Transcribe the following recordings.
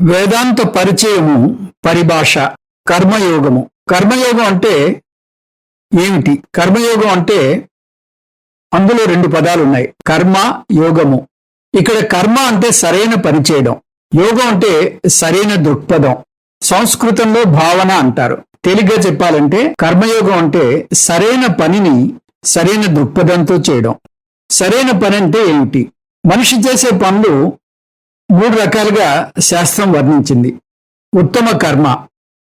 వేదాంత పరిచయము పరిభాష కర్మయోగము. కర్మయోగం అంటే ఏమిటి? కర్మయోగం అంటే అందులో రెండు పదాలు ఉన్నాయి కర్మ యోగము. ఇక్కడ కర్మ అంటే సరైన పని చేయడం యోగం అంటే సరైన దృక్పథం. సంస్కృతంలో భావన అంటారు. తేలిగ్గా చెప్పాలంటే కర్మయోగం అంటే సరైన పనిని సరైన దృక్పథంతో చేయడం. సరైన పని అంటే ఏమిటి? మనిషి చేసే పనులు మూడు రకాలుగా శాస్త్రం వర్ణించింది. ఉత్తమ కర్మ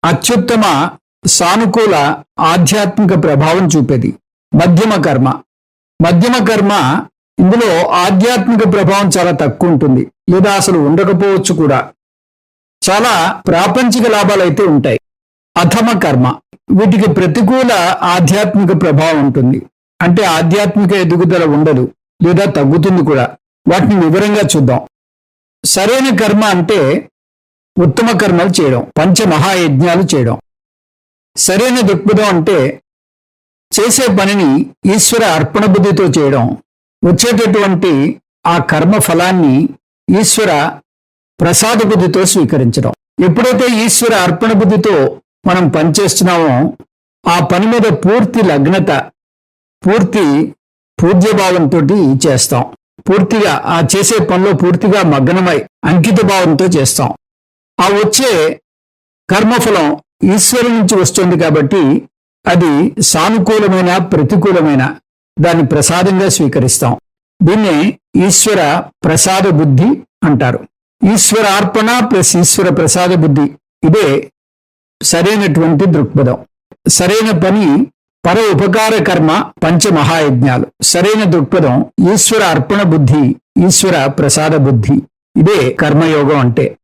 అత్యుత్తమ సానుకూల ఆధ్యాత్మిక ప్రభావం చూపేది. మధ్యమ కర్మ మధ్యమ కర్మ ఇందులో ఆధ్యాత్మిక ప్రభావం చాలా తక్కువ ఉంటుంది లేదా అసలు ఉండకపోవచ్చు కూడా. చాలా ప్రాపంచిక లాభాలు అయితే ఉంటాయి. అధమ కర్మ వీటికి ప్రతికూల ఆధ్యాత్మిక ప్రభావం ఉంటుంది. అంటే ఆధ్యాత్మిక ఎదుగుదల ఉండదు లేదా తగ్గుతుంది కూడా. వాటిని వివరంగా చూద్దాం. సరైన కర్మ అంటే ఉత్తమ కర్మలు చేయడం పంచ మహాయజ్ఞాలు చేయడం. సరైన దృక్పథం అంటే చేసే పనిని ఈశ్వర అర్పణ బుద్ధితో చేయడం. వచ్చేటటువంటి ఆ కర్మ ఫలాన్ని ఈశ్వర ప్రసాద బుద్ధితో స్వీకరించడం. ఎప్పుడైతే ఈశ్వర అర్పణ బుద్ధితో మనం పనిచేస్తున్నామో ఆ పని మీద పూర్తి లగ్నత పూర్తి పూజ్యభావంతో చేస్తాం. పూర్తిగా ఆ చేసే పనిలో పూర్తిగా మగ్నమై అంకిత భావంతో చేస్తాం. ఆ వచ్చే కర్మఫలం ఈశ్వరు నుంచి వస్తుంది కాబట్టి అది సానుకూలమైన ప్రతికూలమైన దాన్ని ప్రసాదంగా స్వీకరిస్తాం. దీన్నే ఈశ్వర ప్రసాద బుద్ధి అంటారు. ఈశ్వర అర్పణ ప్లస్ ఈశ్వర ప్రసాద బుద్ధి. ఇదే సరైనటువంటి దృక్పథం. సరైన పని పర ఉపకార కర్మ పంచమహాయజ్ఞాలు. సరైన దృక్పథం ఈశ్వర అర్పణ బుద్ధి ఈశ్వర ప్రసాద బుద్ధి. ఇదే కర్మయోగం అంటే.